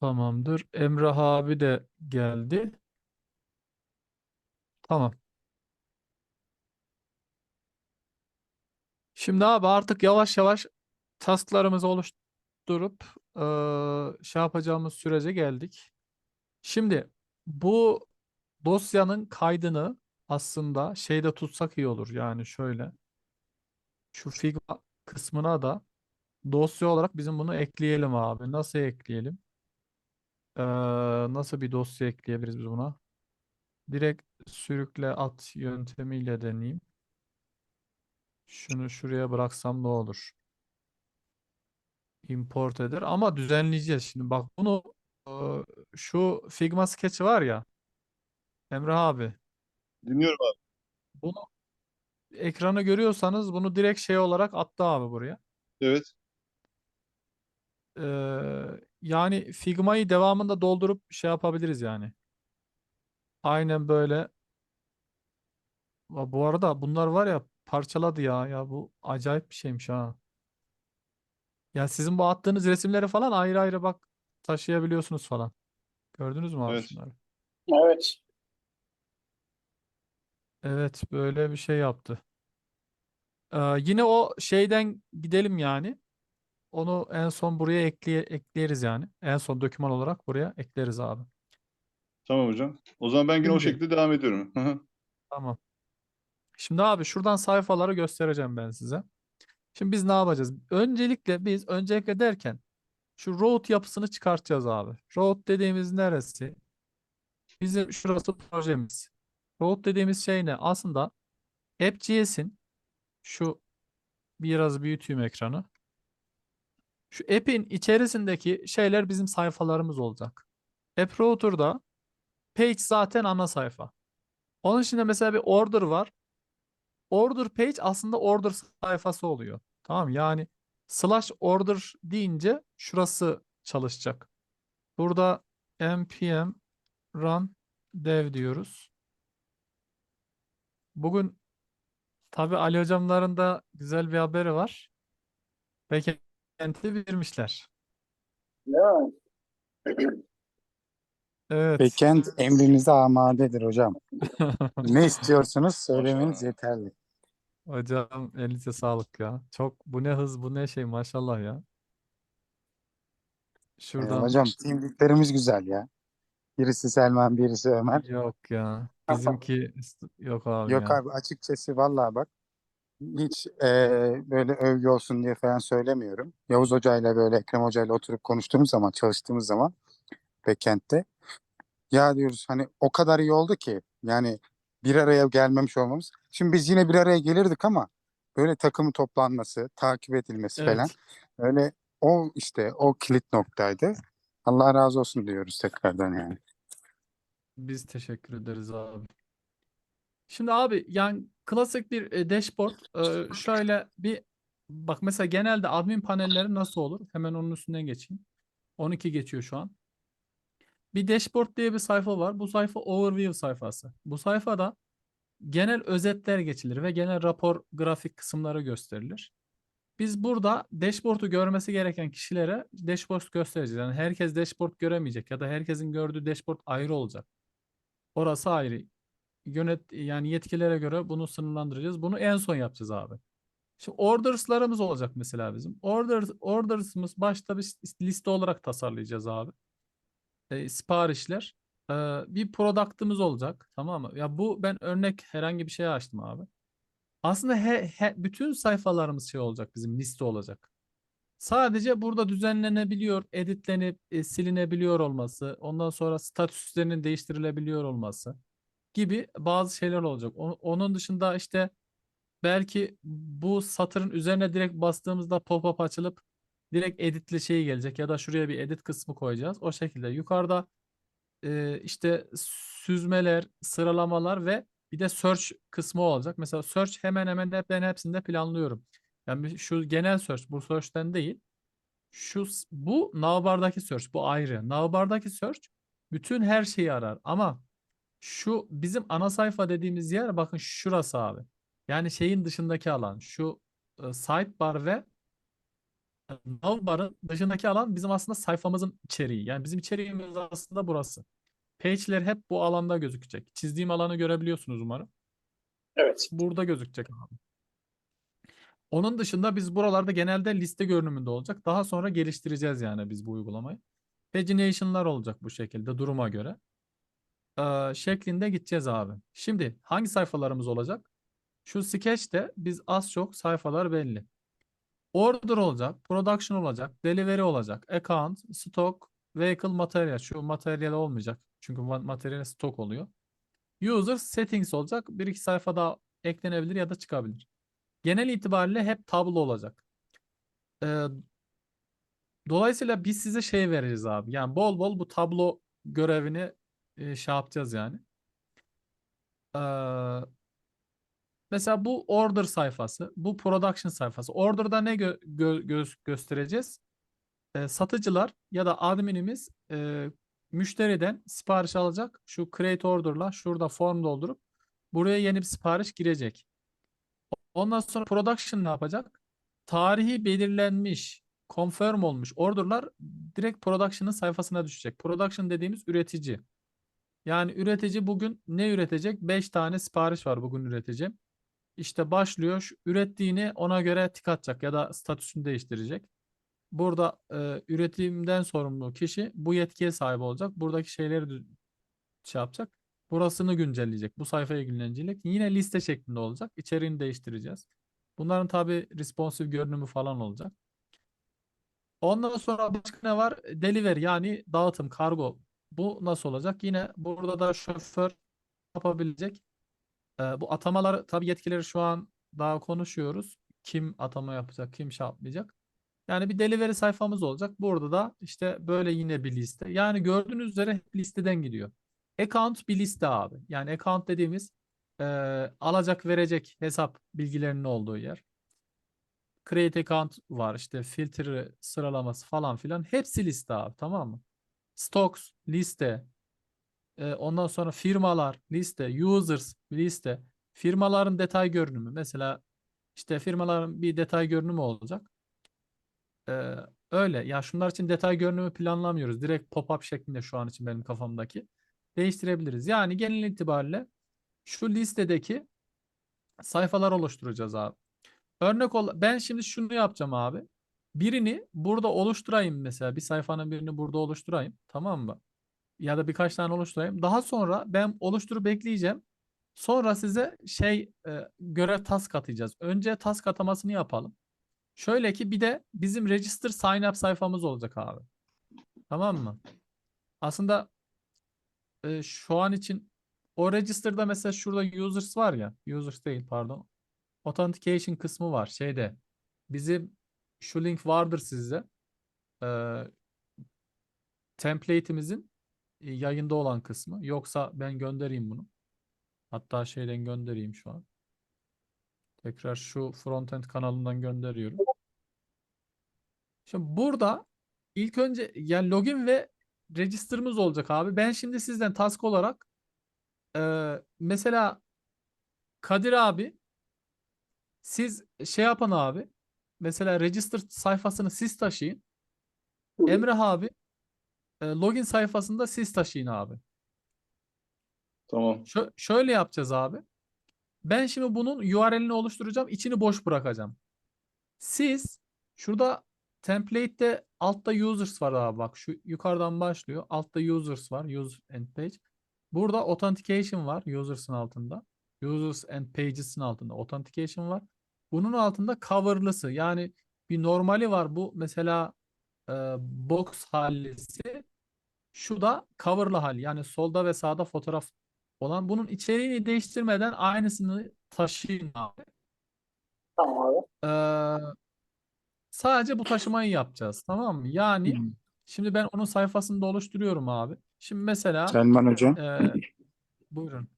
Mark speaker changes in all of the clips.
Speaker 1: Tamamdır. Emrah abi de geldi. Tamam. Şimdi abi artık yavaş yavaş tasklarımızı oluşturup eee, şey yapacağımız sürece geldik. Şimdi bu dosyanın kaydını aslında şeyde tutsak iyi olur. Yani şöyle şu Figma kısmına da dosya olarak bizim bunu ekleyelim abi. Nasıl ekleyelim? Eee, nasıl bir dosya ekleyebiliriz biz buna? Direkt sürükle at yöntemiyle deneyeyim. Şunu şuraya bıraksam ne olur? Import eder ama düzenleyeceğiz şimdi. Bak bunu e, şu Figma sketch'i var ya Emrah abi
Speaker 2: Dinliyorum abi.
Speaker 1: bunu ekranı görüyorsanız bunu direkt şey olarak attı abi buraya.
Speaker 2: Evet.
Speaker 1: Ee, yani Figma'yı devamında doldurup şey yapabiliriz yani. Aynen böyle. Va- Bu arada bunlar var ya parçaladı ya. Ya bu acayip bir şeymiş ha. Ya sizin bu attığınız resimleri falan ayrı ayrı bak taşıyabiliyorsunuz falan. Gördünüz mü abi
Speaker 2: Evet.
Speaker 1: şunları?
Speaker 3: Evet.
Speaker 1: Evet böyle bir şey yaptı. Ee, yine o şeyden gidelim yani. Onu en son buraya ekleye, ekleriz yani. En son doküman olarak buraya ekleriz abi.
Speaker 2: Tamam hocam. O zaman ben yine o
Speaker 1: Şimdi-
Speaker 2: şekilde devam ediyorum. Hı hı.
Speaker 1: Tamam. Şimdi abi şuradan sayfaları göstereceğim ben size. Şimdi biz ne yapacağız? Öncelikle biz öncelikle derken şu root yapısını çıkartacağız abi. Root dediğimiz neresi? Bizim şurası projemiz. Root dediğimiz şey ne? Aslında App.js'in şu biraz büyüteyim ekranı. Şu app'in içerisindeki şeyler bizim sayfalarımız olacak. App Router'da page zaten ana sayfa. Onun içinde mesela bir order var. Order page aslında order sayfası oluyor. Tamam yani slash order deyince şurası çalışacak. Burada npm run dev diyoruz. Bugün tabi Ali hocamların da güzel bir haberi var. Backend'i bitirmişler.
Speaker 3: Ya.
Speaker 1: Evet.
Speaker 4: Backend emrinize amadedir hocam. Ne istiyorsunuz söylemeniz yeterli.
Speaker 1: Hocam elinize sağlık ya. Çok bu ne hız bu ne şey maşallah ya.
Speaker 4: Ee,
Speaker 1: Şuradan
Speaker 4: hocam teamliklerimiz güzel ya. Birisi Selman, birisi Ömer.
Speaker 1: yok ya. Bizimki yok abi
Speaker 4: Yok
Speaker 1: ya.
Speaker 4: abi açıkçası vallahi bak hiç e, böyle övgü olsun diye falan söylemiyorum. Yavuz Hoca'yla böyle Ekrem Hoca'yla oturup konuştuğumuz zaman, çalıştığımız zaman Backend'te ya diyoruz hani o kadar iyi oldu ki yani bir araya gelmemiş olmamız. Şimdi biz yine bir araya gelirdik ama böyle takımın toplanması, takip edilmesi
Speaker 1: Evet.
Speaker 4: falan öyle o işte o kilit noktaydı. Allah razı olsun diyoruz tekrardan yani.
Speaker 1: Biz teşekkür ederiz abi. Şimdi abi yani klasik bir e, dashboard e, şöyle bir bak mesela genelde admin panelleri nasıl olur? Hemen onun üstünden geçeyim. 12 geçiyor şu an. Bir dashboard diye bir sayfa var. Bu sayfa overview sayfası. Bu sayfada genel özetler geçilir ve genel rapor grafik kısımları gösterilir. Biz burada dashboard'u görmesi gereken kişilere dashboard göstereceğiz. Yani herkes dashboard göremeyecek ya da herkesin gördüğü dashboard ayrı olacak. Orası ayrı. Yönet yani yetkilere göre bunu sınırlandıracağız. Bunu en son yapacağız abi. Şimdi orders'larımız olacak mesela bizim. Orders orders'ımız başta bir liste olarak tasarlayacağız abi. E, siparişler. E, bir product'ımız olacak. Tamam mı? Ya bu ben örnek herhangi bir şey açtım abi. Aslında he, he- bütün sayfalarımız şey olacak bizim liste olacak. Sadece burada düzenlenebiliyor, editlenip e, silinebiliyor olması, ondan sonra statüslerinin değiştirilebiliyor olması gibi bazı şeyler olacak. Onun dışında işte belki bu satırın üzerine direkt bastığımızda pop-up açılıp direkt editli şey gelecek ya da şuraya bir edit kısmı koyacağız. O şekilde yukarıda e, işte süzmeler, sıralamalar ve bir de search kısmı olacak. Mesela search hemen hemen hep ben hepsinde planlıyorum. Yani şu genel search bu search'ten değil. Şu bu navbardaki search bu ayrı. Navbardaki search bütün her şeyi arar ama şu bizim ana sayfa dediğimiz yer bakın şurası abi. Yani şeyin dışındaki alan. Şu e, sidebar ve navbarın dışındaki alan bizim aslında sayfamızın içeriği. Yani bizim içeriğimiz aslında burası. Page'ler hep bu alanda gözükecek. Çizdiğim alanı görebiliyorsunuz umarım.
Speaker 3: Evet.
Speaker 1: Burada gözükecek abi. Onun dışında biz buralarda genelde liste görünümünde olacak. Daha sonra geliştireceğiz yani biz bu uygulamayı. Pagination'lar olacak bu şekilde duruma göre. Ee, şeklinde gideceğiz abi. Şimdi hangi sayfalarımız olacak? Şu Sketch'te biz az çok sayfalar belli. Order olacak, production olacak, delivery olacak, account, stock, vehicle material. Şu materyal olmayacak. Çünkü ma- materyal stok oluyor. User settings olacak. Bir iki sayfa daha eklenebilir ya da çıkabilir. Genel itibariyle hep tablo olacak. Ee, dolayısıyla biz size şey vereceğiz abi. Yani bol bol bu tablo görevini e, şey yapacağız yani. Ee, mesela bu order sayfası, bu production sayfası. Order'da ne gö- gö- göz- göstereceğiz? Ee, satıcılar ya da adminimiz e, müşteriden sipariş alacak. Şu create order'la şurada form doldurup buraya yeni bir sipariş girecek. Ondan sonra production ne yapacak? Tarihi belirlenmiş, confirm olmuş order'lar direkt production'ın sayfasına düşecek. Production dediğimiz üretici. Yani üretici bugün ne üretecek? 5 tane sipariş var bugün üreteceğim. İşte başlıyor. Şu ürettiğini ona göre tik atacak ya da statüsünü değiştirecek. Burada e, üretimden sorumlu kişi bu yetkiye sahip olacak. Buradaki şeyleri şey yapacak. Burasını güncelleyecek. Bu sayfayı güncelleyecek. Yine liste şeklinde olacak. İçeriğini değiştireceğiz. Bunların tabi responsive görünümü falan olacak. Ondan sonra başka ne var? Delivery yani dağıtım, kargo. Bu nasıl olacak? Yine burada da şoför yapabilecek. Ee, bu atamaları tabii yetkileri şu an daha konuşuyoruz. Kim atama yapacak, kim şey yapmayacak. Yani bir delivery sayfamız olacak. Burada da işte böyle yine bir liste. Yani gördüğünüz üzere listeden gidiyor. Account bir liste abi. Yani account dediğimiz e, alacak verecek hesap bilgilerinin olduğu yer. Create account var işte filtre sıralaması falan filan. Hepsi liste abi tamam mı? Stocks liste. E, ondan sonra firmalar liste. Users liste. Firmaların detay görünümü. Mesela işte firmaların bir detay görünümü olacak. Ee, öyle. Ya şunlar için detay görünümü planlamıyoruz. Direkt pop-up şeklinde şu an için benim kafamdaki. Değiştirebiliriz. Yani genel itibariyle şu listedeki sayfalar oluşturacağız abi. Örnek ol ben şimdi şunu yapacağım abi. Birini burada oluşturayım mesela. Bir sayfanın birini burada oluşturayım. Tamam mı? Ya da birkaç tane oluşturayım. Daha sonra ben oluşturup bekleyeceğim. Sonra size şey e, görev task atacağız. Önce task atamasını yapalım. Şöyle ki bir de bizim register sign up sayfamız olacak abi. Tamam mı? Aslında e, şu an için o register'da mesela şurada users var ya. Users değil pardon. Authentication kısmı var şeyde. Bizim şu link vardır sizde. Ee, template'imizin e, yayında olan kısmı. Yoksa ben göndereyim bunu. Hatta şeyden göndereyim şu an. Tekrar şu frontend kanalından gönderiyorum. Şimdi burada ilk önce yani login ve register'ımız olacak abi. Ben şimdi sizden task olarak e, mesela Kadir abi siz şey yapın abi. Mesela register sayfasını siz taşıyın. Emrah abi e, login sayfasında siz taşıyın abi.
Speaker 2: Tamam.
Speaker 1: Şö- şöyle yapacağız abi. Ben şimdi bunun URL'ini oluşturacağım. içini boş bırakacağım. Siz şurada template'te altta users var abi bak şu yukarıdan başlıyor. Altta users var. User and page. Burada authentication var users'ın altında. Users and pages'in altında authentication var. Bunun altında cover'lısı yani bir normali var. Bu mesela e, box hallisi. Şu da cover'lı hali. Yani solda ve sağda fotoğraf olan. Bunun içeriğini değiştirmeden aynısını taşıyın abi.
Speaker 3: Tamam abi.
Speaker 1: Ee, sadece bu taşımayı yapacağız. Tamam mı? Yani
Speaker 4: Hmm.
Speaker 1: şimdi ben onun sayfasını da oluşturuyorum abi. Şimdi mesela
Speaker 4: Selman Hocam,
Speaker 1: e, buyurun.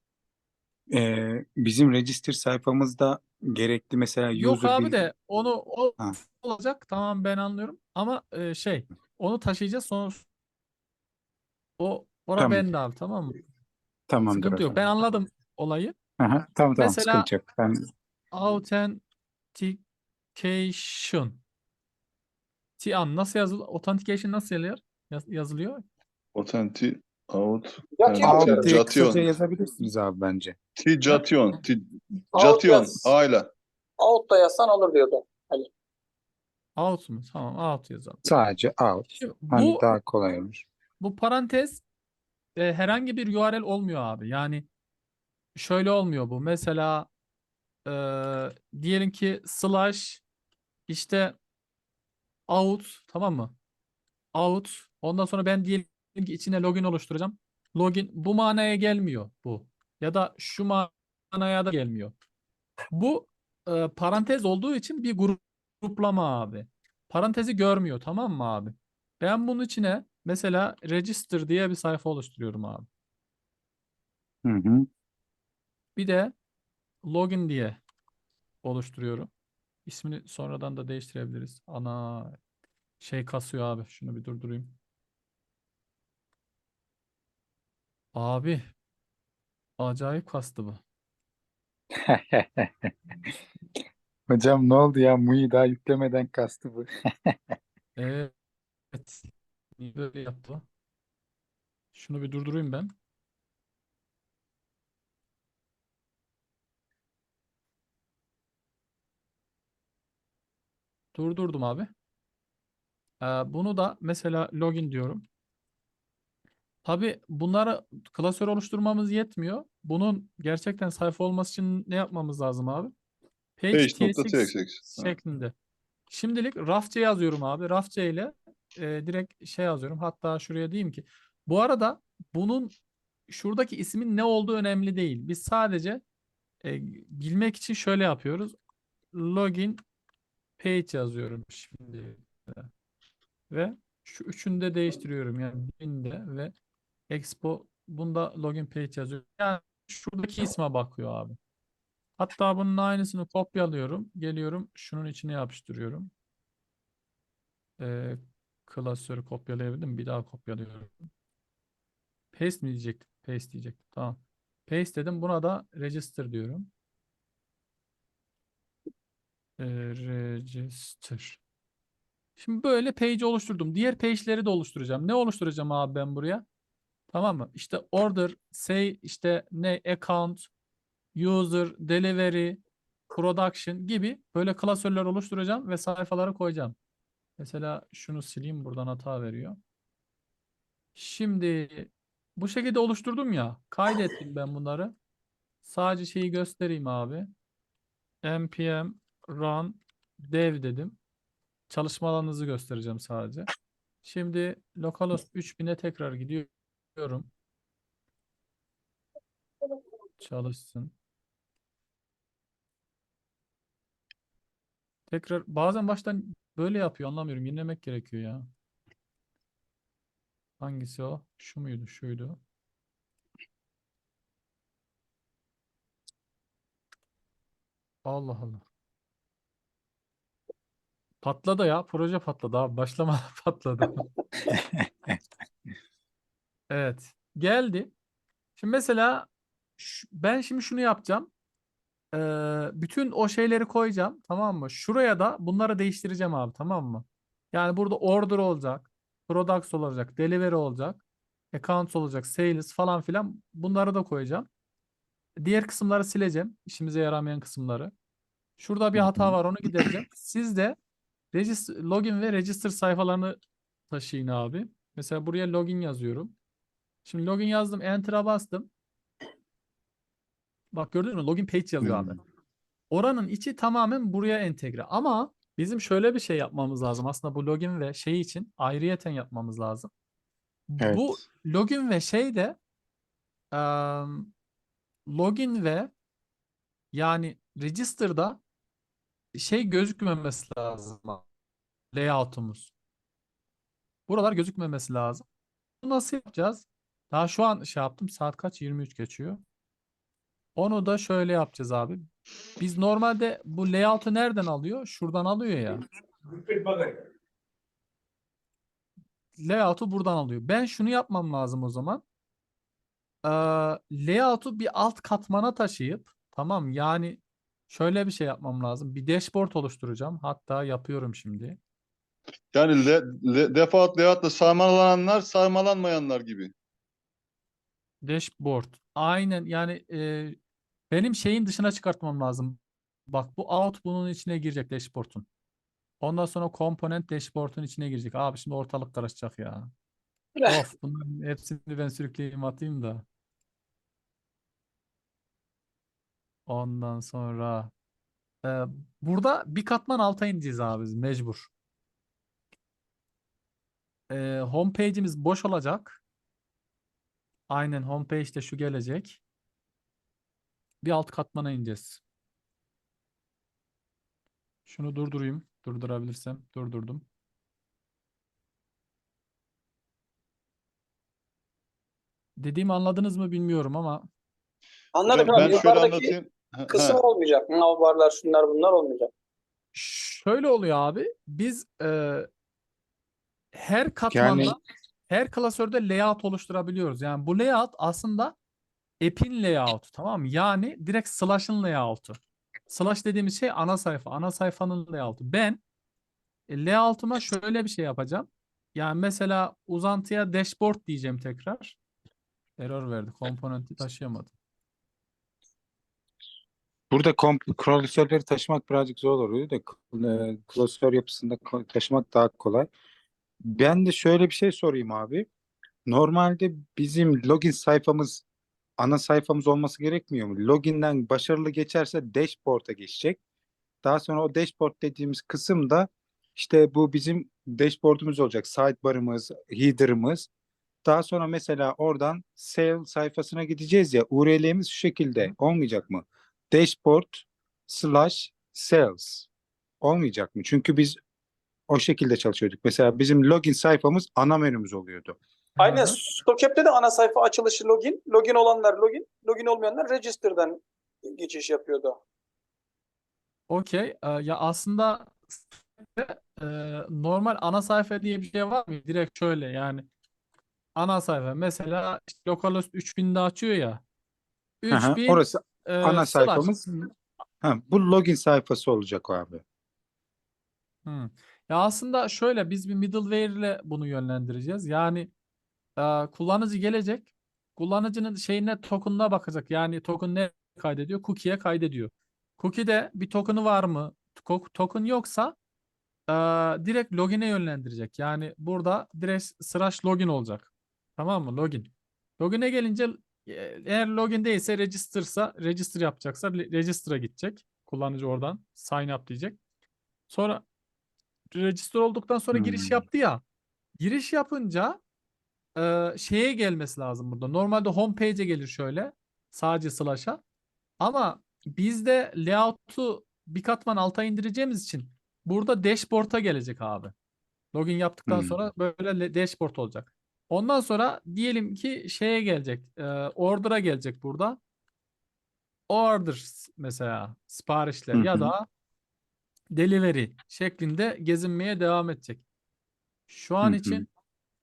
Speaker 4: e, bizim register sayfamızda gerekli mesela
Speaker 1: Yok
Speaker 4: user
Speaker 1: abi
Speaker 4: bilgi-
Speaker 1: de onu o
Speaker 4: Ha.
Speaker 1: olacak. Tamam ben anlıyorum. Ama e, şey onu taşıyacağız sonra o ora
Speaker 4: Tamam.
Speaker 1: bende abi tamam mı?
Speaker 4: Tamamdır
Speaker 1: Sıkıntı yok. Ben anladım olayı.
Speaker 4: Aha, tamam tamam
Speaker 1: Mesela-
Speaker 4: sıkıntı yok. Ben
Speaker 1: Authentication. Tian nasıl yazılıyor? Authentication nasıl yazılıyor? Yaz- yazılıyor?
Speaker 2: Authentic out. Out Jation.
Speaker 4: yazabilirsiniz abi bence.
Speaker 2: Tijation. Ti-
Speaker 3: Out
Speaker 2: Jation.
Speaker 3: yaz.
Speaker 2: Aile.
Speaker 3: Out da yazsan olur diyordu.
Speaker 1: Out mu? Tamam out yazalım.
Speaker 4: Sadece out.
Speaker 1: Şimdi
Speaker 4: Hani
Speaker 1: bu
Speaker 4: daha kolay olur.
Speaker 1: bu parantez e, herhangi bir URL olmuyor abi. Yani şöyle olmuyor bu. Mesela e, diyelim ki slash işte out tamam mı? Out. Ondan sonra ben diyelim ki içine login oluşturacağım. Login bu manaya gelmiyor bu. Ya da şu manaya da gelmiyor. Bu e, parantez olduğu için bir grup- gruplama abi. Parantezi görmüyor tamam mı abi? Ben bunun içine mesela register diye bir sayfa oluşturuyorum abi.
Speaker 4: Hı hı.
Speaker 1: Bir de login diye oluşturuyorum. İsmini sonradan da değiştirebiliriz. Ana şey kasıyor abi. Şunu bir durdurayım. Abi acayip kastı bu.
Speaker 4: Hocam ne oldu ya? Mu'yu daha yüklemeden kastı bu.
Speaker 1: Evet. Niye böyle yaptı? Şunu bir durdurayım ben. Durdurdum abi. Ee, bunu da mesela login diyorum. Tabii bunları klasör oluşturmamız yetmiyor. Bunun gerçekten sayfa olması için ne yapmamız lazım abi? Page
Speaker 2: Page.tsx.
Speaker 1: TSX şeklinde. Şimdilik rafça yazıyorum abi. Rafça ile e, direkt şey yazıyorum. Hatta şuraya diyeyim ki. Bu arada bunun şuradaki ismin ne olduğu önemli değil. Biz sadece e, bilmek için şöyle yapıyoruz. Login page yazıyorum şimdi. Ve şu üçünü de değiştiriyorum. Yani birinde ve expo bunda login page yazıyorum. Yani şuradaki isme bakıyor abi. Hatta bunun aynısını kopyalıyorum. Geliyorum şunun içine yapıştırıyorum. Ee, klasörü kopyalayabildim. Bir daha kopyalıyorum. Paste mi diyecektim? Paste diyecektim. Tamam. Paste dedim. Buna da register diyorum. Ee, register. Şimdi böyle page oluşturdum. Diğer page'leri de oluşturacağım. Ne oluşturacağım abi ben buraya? Tamam mı? İşte order, say işte ne account, user, delivery, production gibi böyle klasörler oluşturacağım ve sayfaları koyacağım. Mesela şunu sileyim buradan hata veriyor. Şimdi bu şekilde oluşturdum ya. Kaydettim ben bunları. Sadece şeyi göstereyim abi. npm run dev dedim. Çalışma alanınızı göstereceğim sadece. Şimdi localhost 3000'e tekrar gidiyorum. Çalışsın. Tekrar bazen baştan böyle yapıyor anlamıyorum. Yenilemek gerekiyor ya. Hangisi o? Şu muydu? Şuydu. Allah Allah. Patladı ya. Proje patladı abi. Başlama patladı. Evet. Geldi. Şimdi mesela ben şimdi şunu yapacağım. Ee, bütün o şeyleri koyacağım. Tamam mı? Şuraya da bunları değiştireceğim abi. Tamam mı? Yani burada order olacak. Products olacak. Delivery olacak. Accounts olacak. Sales falan filan. Bunları da koyacağım. Diğer kısımları sileceğim. İşimize yaramayan kısımları. Şurada bir hata var. Onu gidereceğim. Siz de register, login ve register sayfalarını taşıyın abi. Mesela buraya login yazıyorum. Şimdi login yazdım. Enter'a bastım. Bak gördün mü? Login page yazıyor abi.
Speaker 4: Hmm.
Speaker 1: Oranın içi tamamen buraya entegre. Ama bizim şöyle bir şey yapmamız lazım. Aslında bu login ve şey için ayrıyeten yapmamız lazım. Bu
Speaker 4: Evet.
Speaker 1: login ve şey de em, login ve yani register'da şey gözükmemesi lazım. Layout'umuz. Buralar gözükmemesi lazım. Bunu nasıl yapacağız? Daha şu an şey yaptım. Saat kaç? 23 geçiyor. Onu da şöyle yapacağız abi. Biz normalde bu layout'u nereden alıyor? Şuradan alıyor ya. Layout'u buradan alıyor. Ben şunu yapmam lazım o zaman. Ee, layout'u bir alt katmana taşıyıp tamam yani şöyle bir şey yapmam lazım. Bir dashboard oluşturacağım. Hatta yapıyorum şimdi.
Speaker 2: Yani le, le, default layout'la sarmalananlar sarmalanmayanlar gibi.
Speaker 1: Dashboard. Aynen yani e, benim şeyin dışına çıkartmam lazım. Bak bu out bunun içine girecek dashboard'un. Ondan sonra component dashboard'un içine girecek. Abi şimdi ortalık karışacak ya. Of bunların hepsini ben sürükleyeyim atayım da. Ondan sonra e, burada bir katman alta ineceğiz abi biz mecbur. E, home page'imiz boş olacak. Aynen homepage'de şu gelecek. Bir alt katmana ineceğiz. Şunu durdurayım. Durdurabilirsem. Durdurdum. Dediğimi anladınız mı bilmiyorum ama
Speaker 3: Anladık
Speaker 2: Ben,
Speaker 3: abi.
Speaker 2: ben şöyle
Speaker 3: Yukarıdaki
Speaker 2: anlatayım. Ha,
Speaker 3: kısım
Speaker 2: ha.
Speaker 3: olmayacak. Navbarlar şunlar bunlar olmayacak.
Speaker 1: şöyle oluyor abi. Biz e, her katmanda her klasörde layout oluşturabiliyoruz. Yani bu layout aslında app'in layoutu tamam mı? Yani direkt slash'ın layoutu. Slash dediğimiz şey ana sayfa. Ana sayfanın layoutu. Ben e, layout'uma şöyle bir şey yapacağım. Yani mesela uzantıya dashboard diyeceğim tekrar. Error verdi. Komponenti taşıyamadım.
Speaker 4: Burada klasörleri taşımak birazcık zor oluyor da e, klasör yapısında taşımak daha kolay. Ben de şöyle bir şey sorayım abi. Normalde bizim login sayfamız ana sayfamız olması gerekmiyor mu? Login'den başarılı geçerse dashboard'a geçecek. Daha sonra o dashboard dediğimiz kısım da işte bu bizim dashboard'umuz olacak. Sidebar'ımız, header'ımız. Daha sonra mesela oradan sale sayfasına gideceğiz ya URL'imiz şu şekilde olmayacak mı? Dashboard slash sales olmayacak mı? Çünkü biz o şekilde çalışıyorduk. Mesela bizim login sayfamız ana menümüz oluyordu.
Speaker 3: Aynen. Stockap'te de ana sayfa açılışı login. Login olanlar login. Login olmayanlar register'dan geçiş yapıyordu.
Speaker 1: Okey. Ee, ya aslında e, normal ana sayfa diye bir şey var mı? Direkt şöyle yani ana sayfa. Mesela işte localhost 3000'de açıyor ya.
Speaker 4: Hı,
Speaker 1: 3000
Speaker 4: Orası
Speaker 1: e,
Speaker 4: ana
Speaker 1: slash.
Speaker 4: sayfamız. Ha, bu login sayfası olacak o abi.
Speaker 1: Hı. Ya aslında şöyle biz bir middleware ile bunu yönlendireceğiz. Yani e, kullanıcı gelecek. Kullanıcının şeyine token'ına bakacak. Yani token ne kaydediyor? Cookie'ye kaydediyor. Cookie'de bir token'ı var mı? To- Token yoksa e, direkt login'e yönlendirecek. Yani burada direkt slash login olacak. Tamam mı? Login. Login'e gelince e, eğer login değilse register'sa register yapacaksa re- register'a gidecek. Kullanıcı oradan sign up diyecek. Sonra register olduktan sonra giriş
Speaker 4: Hmm.
Speaker 1: yaptı ya. Giriş yapınca e, şeye gelmesi lazım burada. Normalde home page'e gelir şöyle. Sadece slash'a. Ama bizde layout'u bir katman alta indireceğimiz için burada dashboard'a gelecek abi. Login yaptıktan
Speaker 4: Hmm.
Speaker 1: sonra böyle le- dashboard olacak. Ondan sonra diyelim ki şeye gelecek. E, order'a gelecek burada. Orders mesela siparişler
Speaker 4: Hı
Speaker 1: ya da delivery şeklinde gezinmeye devam edecek. Şu an
Speaker 4: Hı hı.
Speaker 1: için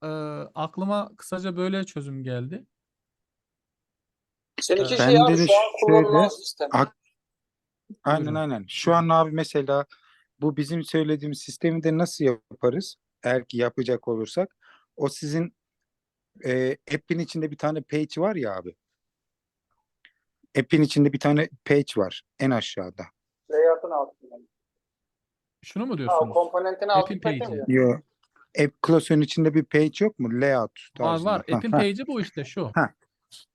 Speaker 1: e, aklıma kısaca böyle çözüm geldi.
Speaker 3: Seninki şey abi
Speaker 4: de
Speaker 3: şu an kullanılan sistem.
Speaker 4: Ak- Aynen
Speaker 1: Buyurun.
Speaker 4: aynen. Şu an abi mesela bu bizim söylediğimiz sistemi de nasıl yaparız? Eğer ki yapacak olursak. O sizin e, app'in içinde bir tane page var ya abi. App'in içinde bir tane page var en aşağıda.
Speaker 3: Layout'un altında.
Speaker 1: Şunu mu
Speaker 3: Ha, o
Speaker 1: diyorsunuz?
Speaker 3: komponentin
Speaker 1: App'in page'i.
Speaker 3: mi?
Speaker 4: Yo. App Class'ın içinde bir page yok mu? Layout
Speaker 1: Var
Speaker 4: tarzında.
Speaker 1: var.
Speaker 4: Ha,
Speaker 1: App'in
Speaker 4: ha.
Speaker 1: page'i bu işte şu.
Speaker 4: Ha.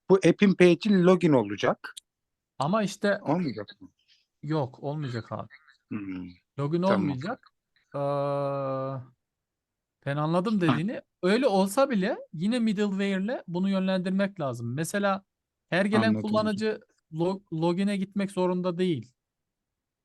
Speaker 4: Bu app'in page'i login olacak.
Speaker 1: Ama işte
Speaker 4: Olmayacak mı?
Speaker 1: yok olmayacak abi.
Speaker 4: Hmm.
Speaker 1: Login
Speaker 4: Tamam.
Speaker 1: olmayacak. Ee, ben anladım dediğini. Öyle olsa bile yine middleware ile bunu yönlendirmek lazım. Mesela her gelen
Speaker 4: Anladım.
Speaker 1: kullanıcı log, login'e gitmek zorunda değil.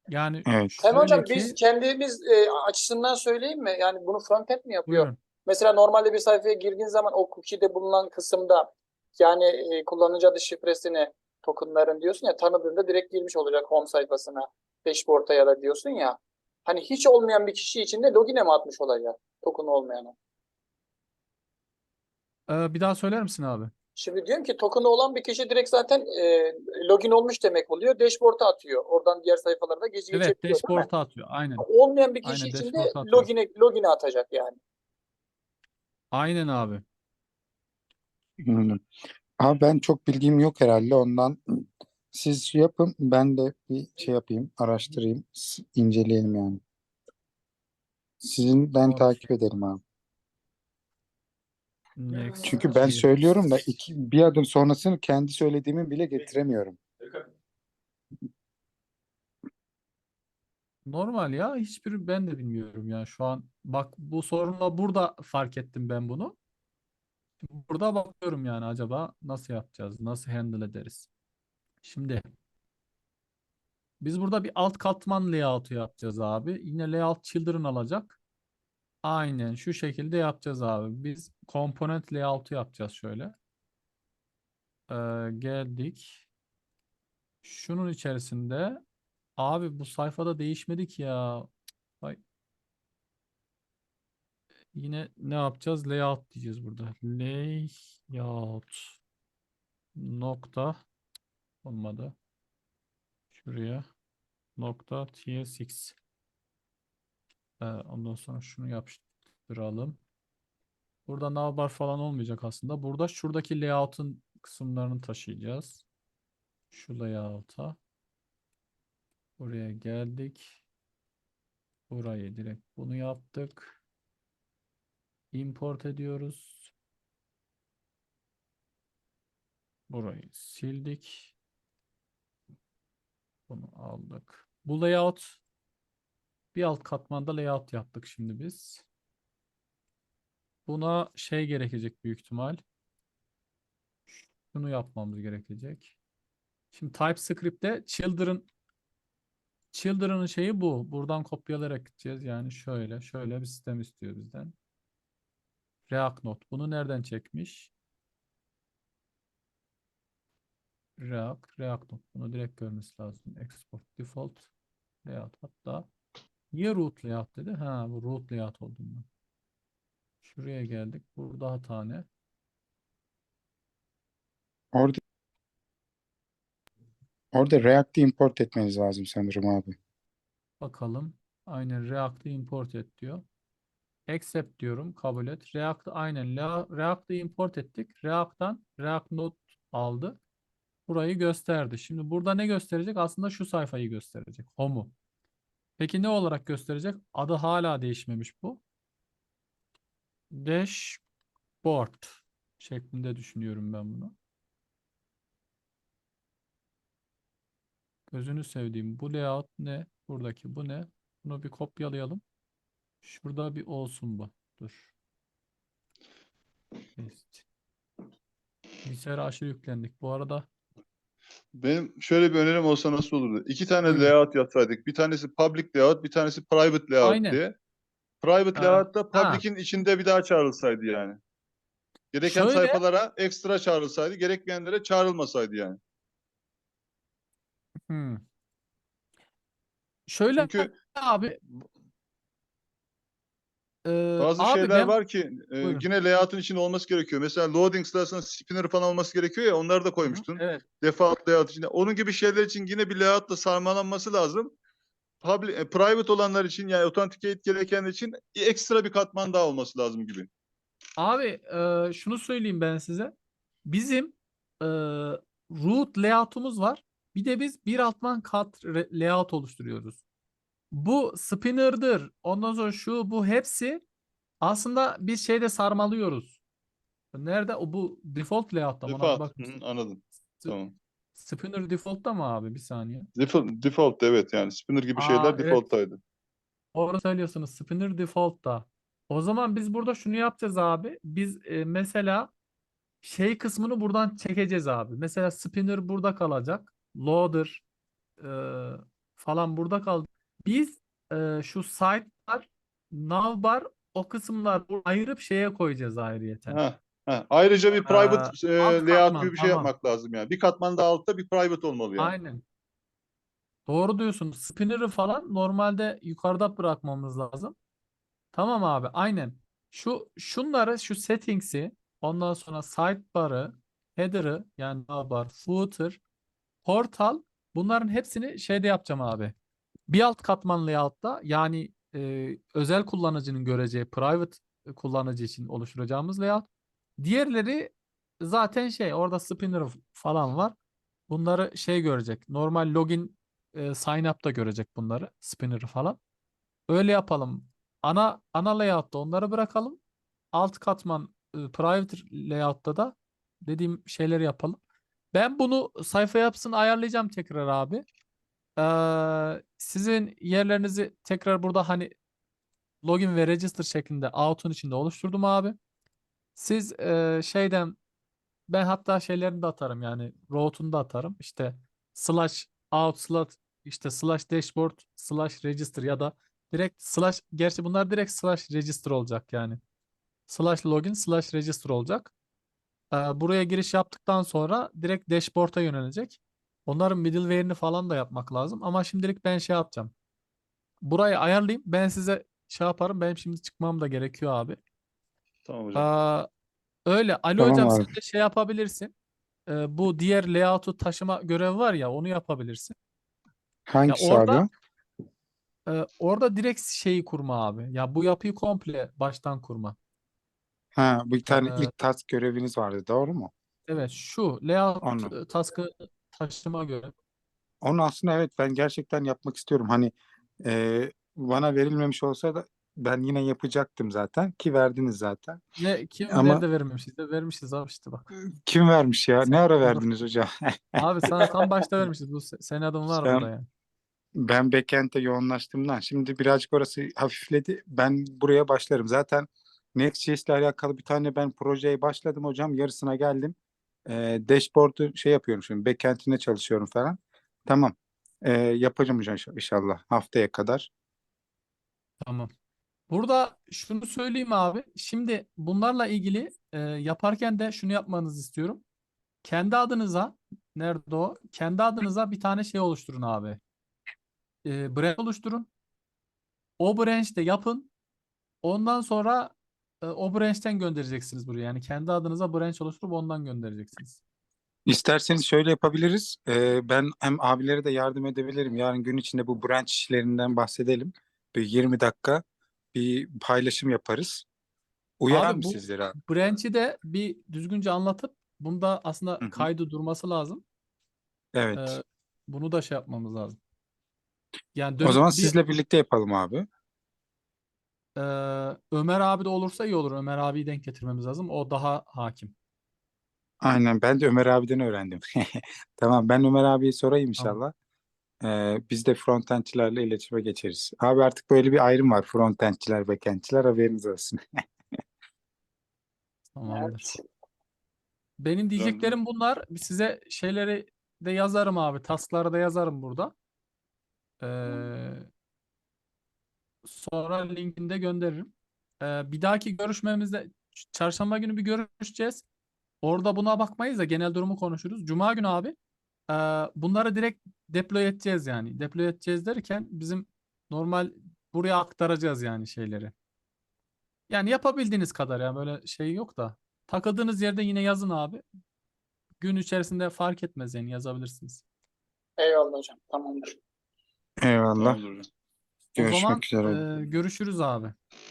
Speaker 1: Yani
Speaker 4: Evet.
Speaker 3: Hem hocam
Speaker 1: şöyle
Speaker 3: biz kendimiz e, açısından söyleyeyim mi? Yani bunu frontend mi yapıyor?
Speaker 1: buyurun.
Speaker 3: Mesela normalde bir sayfaya girdiğin zaman o cookie'de bulunan kısımda yani e, kullanıcı adı şifresini tokenların diyorsun ya tanıdığında direkt girmiş olacak home sayfasına, dashboard'a ya da diyorsun ya. Hani hiç olmayan bir kişi için de login'e mi atmış olacak token olmayanı?
Speaker 1: Ee, bir daha söyler misin abi?
Speaker 3: Şimdi diyorum ki token'ı olan bir kişi direkt zaten e, login olmuş demek oluyor. Dashboard'a atıyor. Oradan diğer sayfalarda gezi
Speaker 1: Evet,
Speaker 3: geçebiliyor mi?
Speaker 1: dashboard'a atıyor. Aynen.
Speaker 3: Olmayan bir kişi
Speaker 1: Aynen,
Speaker 3: için de login'e, login'e atacak yani.
Speaker 1: Aynen abi.
Speaker 4: Hmm. Abi ben çok bilgim yok herhalde ondan siz şey yapın ben de bir şey yapayım araştırayım inceleyelim yani. Sizin ben takip ederim abi.
Speaker 1: Next.
Speaker 4: Çünkü ben
Speaker 1: Yes.
Speaker 4: söylüyorum da iki, bir adım sonrasını kendi söylediğimi bile getiremiyorum.
Speaker 1: Normal ya. Hiçbir ben de bilmiyorum ya şu an. Bak bu sorunla burada fark ettim ben bunu. Burada bakıyorum yani acaba nasıl yapacağız? Nasıl handle ederiz? Şimdi biz burada bir alt katman layout'u yapacağız abi. Yine layout children alacak. Aynen şu şekilde yapacağız abi. Biz component layout'u yapacağız şöyle. Ee, geldik. Şunun içerisinde abi bu sayfada değişmedi ki ya. Vay. Yine ne yapacağız? Layout diyeceğiz burada. Layout nokta olmadı. Şuraya nokta ts6 Ee, ondan sonra şunu yapıştıralım. Burada navbar falan olmayacak aslında. Burada şuradaki layout'un kısımlarını taşıyacağız. Şu layout'a. Buraya geldik. Burayı direkt bunu yaptık. Import ediyoruz. Burayı sildik. Bunu aldık. Bu layout bir alt katmanda layout yaptık şimdi biz. Buna şey gerekecek büyük ihtimal. Şunu yapmamız gerekecek. Şimdi TypeScript'te children children'ın şeyi bu. Buradan kopyalayarak gideceğiz. Yani şöyle şöyle bir sistem istiyor bizden. React Node. Bunu nereden çekmiş? React, React Node. Bunu direkt görmesi lazım. Export default layout. Hatta niye root layout dedi? Ha bu root layout olduğundan. Şuraya geldik. Burada hata ne?
Speaker 4: Orada orada React'i import etmeniz lazım sanırım abi.
Speaker 1: Bakalım. Aynen React'ı import et diyor. Accept diyorum. Kabul et. React'ı aynen React'ı import ettik. React'tan React Node aldı. Burayı gösterdi. Şimdi burada ne gösterecek? Aslında şu sayfayı gösterecek. Home'u. Peki ne olarak gösterecek? Adı hala değişmemiş bu. Dashboard şeklinde düşünüyorum ben bunu. Gözünü sevdiğim bu layout ne? Buradaki bu ne? Bunu bir kopyalayalım. Şurada bir olsun bu. Dur. Paste. Bilgisayara aşırı yüklendik. Bu arada
Speaker 2: Benim şöyle bir önerim olsa nasıl olurdu? İki tane
Speaker 1: Buyurun.
Speaker 2: layout yapsaydık. Bir tanesi public layout, bir tanesi private layout
Speaker 1: Aynen.
Speaker 2: diye. Private
Speaker 1: Ha,
Speaker 2: layout da public'in içinde bir daha çağrılsaydı yani. Gereken
Speaker 1: Şöyle-
Speaker 2: sayfalara ekstra çağrılsaydı, gerekmeyenlere çağrılmasaydı yani.
Speaker 1: hmm. Şöyle
Speaker 2: Çünkü
Speaker 1: abi e,
Speaker 2: bazı
Speaker 1: abi
Speaker 2: şeyler
Speaker 1: ben
Speaker 2: var ki e,
Speaker 1: Buyurun.
Speaker 2: yine layout'un içinde olması gerekiyor. Mesela loading sırasında spinner falan olması gerekiyor ya onları da koymuştun.
Speaker 1: evet
Speaker 2: Default layout içinde. Onun gibi şeyler için yine bir layout'la sarmalanması lazım. Public, e, private olanlar için yani authenticate gereken için ekstra bir katman daha olması lazım gibi.
Speaker 1: Abi e, şunu söyleyeyim ben size. Bizim e, root layout'umuz var. Bir de biz bir altman kat re- layout oluşturuyoruz. Bu spinner'dır. Ondan sonra şu bu hepsi aslında biz şeyde sarmalıyoruz. Nerede? O bu default layout'ta mı? Bir
Speaker 2: Default. Hı anladım.
Speaker 1: S-
Speaker 2: Tamam.
Speaker 1: Spinner default'ta mı abi? Bir saniye.
Speaker 2: Default, default evet yani spinner gibi
Speaker 1: Aa,
Speaker 2: şeyler
Speaker 1: evet.
Speaker 2: default'taydı.
Speaker 1: Doğru söylüyorsunuz. Spinner default'ta. O zaman biz burada şunu yapacağız abi. Biz e, mesela şey kısmını buradan çekeceğiz abi. Mesela spinner burada kalacak. Loader e, falan burada kaldı. Biz e, şu sidebar, navbar o kısımlar ayırıp şeye koyacağız ayrıyeten.
Speaker 2: Ha, ha. Ayrıca bir private e,
Speaker 1: alt
Speaker 2: layout
Speaker 1: katman,
Speaker 2: gibi bir şey
Speaker 1: tamam.
Speaker 2: yapmak lazım yani. Bir katman daha altta bir private olmalı yani.
Speaker 1: Aynen. Doğru diyorsun. Spinner'ı falan normalde yukarıda bırakmamız lazım. Tamam abi, aynen. Şu şunları, şu settings'i, ondan sonra sidebar'ı, header'ı yani navbar, footer, portal bunların hepsini şeyde yapacağım abi. Bir alt katman layout'ta yani e, özel kullanıcının göreceği private kullanıcı için oluşturacağımız layout. Diğerleri zaten şey orada spinner falan var. Bunları şey görecek. Normal login e, sign up da görecek bunları. Spinner'ı falan. Öyle yapalım. Ana ana layout'ta onları bırakalım. Alt katman e, private layout'ta da dediğim şeyleri yapalım. Ben bunu sayfa yapısını ayarlayacağım tekrar abi. Ee, sizin yerlerinizi tekrar burada hani login ve register şeklinde out'un içinde oluşturdum abi. Siz e, şeyden ben hatta şeylerini de atarım yani route'unu da atarım. İşte slash out slash işte slash dashboard slash register ya da direkt slash gerçi bunlar direkt slash register olacak yani. Slash login slash register olacak. Ee, buraya giriş yaptıktan sonra direkt dashboard'a yönelecek. Onların middleware'ini falan da yapmak lazım. Ama şimdilik ben şey yapacağım. Burayı ayarlayayım. Ben size şey yaparım. Benim şimdi çıkmam da gerekiyor abi.
Speaker 2: Tamam hocam.
Speaker 1: Aa, öyle. Ali
Speaker 4: Tamam
Speaker 1: hocam
Speaker 4: abi.
Speaker 1: sen de şey yapabilirsin. Ee, bu diğer layout'u taşıma görevi var ya onu yapabilirsin.
Speaker 4: Hangisi
Speaker 1: orada-
Speaker 4: abi?
Speaker 1: Ee, orada direkt şeyi kurma abi. Ya bu yapıyı komple baştan kurma.
Speaker 4: Ha, bir tane
Speaker 1: Ee,
Speaker 4: ilk task göreviniz vardı, doğru mu?
Speaker 1: Evet şu layout
Speaker 4: Onu.
Speaker 1: e, task'ı taşıma görevi.
Speaker 4: Onu aslında evet ben gerçekten yapmak istiyorum. Hani e, bana verilmemiş olsa da ben yine yapacaktım zaten ki verdiniz zaten.
Speaker 1: Ne kim
Speaker 4: Ama-
Speaker 1: nerede vermemişiz de vermişiz abi işte bak.
Speaker 4: Kim vermiş ya? Ne ara verdiniz hocam?
Speaker 1: Abi sana tam başta vermişiz. Bu se- senin adın var
Speaker 4: Sen-
Speaker 1: burada yani.
Speaker 4: Ben backend'e yoğunlaştığımdan şimdi birazcık orası hafifledi. Ben buraya başlarım. Zaten Next.js ile alakalı bir tane ben projeye başladım hocam. Yarısına geldim. Ee, dashboard'u şey yapıyorum şimdi. Backend'ine çalışıyorum falan. Tamam. Ee, yapacağım inşallah haftaya kadar.
Speaker 1: Tamam. Burada şunu söyleyeyim abi. Şimdi bunlarla ilgili e, yaparken de şunu yapmanızı istiyorum. Kendi adınıza nerede o? Kendi adınıza bir tane şey oluşturun abi. E, branch oluşturun. O branch'te yapın. Ondan sonra e, o branch'ten göndereceksiniz buraya. Yani kendi adınıza branch oluşturup ondan göndereceksiniz.
Speaker 4: İsterseniz şöyle yapabiliriz. Ee, ben hem abilere de yardım edebilirim. Yarın gün içinde bu branch işlerinden bahsedelim. Bir 20 dakika bir paylaşım yaparız. Uyar mı sizlere abi?
Speaker 1: Branch'i de bir düzgünce anlatıp bunda aslında
Speaker 4: Hı hı.
Speaker 1: kaydı durması lazım.
Speaker 4: Evet.
Speaker 1: Ee, bunu da şey yapmamız lazım. Yani
Speaker 4: o
Speaker 1: dönüp
Speaker 4: zaman
Speaker 1: bir,
Speaker 4: sizle birlikte yapalım abi.
Speaker 1: E, Ömer abi de olursa iyi olur. Ömer abiyi denk getirmemiz lazım. O daha hakim.
Speaker 4: Aynen ben de Ömer abiden öğrendim. Tamam ben Ömer abiye sorayım
Speaker 1: Tamam.
Speaker 4: inşallah. Ee, biz de frontendçilerle iletişime geçeriz. Abi artık böyle bir ayrım var. Frontendçiler, backendçiler haberiniz olsun.
Speaker 1: Tamamdır.
Speaker 3: Evet.
Speaker 1: Benim diyeceklerim bunlar. Size şeyleri de yazarım abi. Taskları da yazarım burada. Ee, sonra linkini de gönderirim. Ee, bir dahaki görüşmemizde çarşamba günü bir görüşeceğiz. Orada buna bakmayız da genel durumu konuşuruz. Cuma günü abi e, bunları direkt deploy edeceğiz yani. Deploy edeceğiz derken bizim normal buraya aktaracağız yani şeyleri. Yani yapabildiğiniz kadar ya böyle şey yok da. Takıldığınız yerde yine yazın abi. Gün içerisinde fark etmez yani yazabilirsiniz.
Speaker 3: Eyvallah hocam. Tamamdır.
Speaker 4: Eyvallah.
Speaker 2: Tamamdır hocam.
Speaker 1: O
Speaker 4: Görüşmek
Speaker 1: zaman
Speaker 4: üzere.
Speaker 1: e, görüşürüz abi.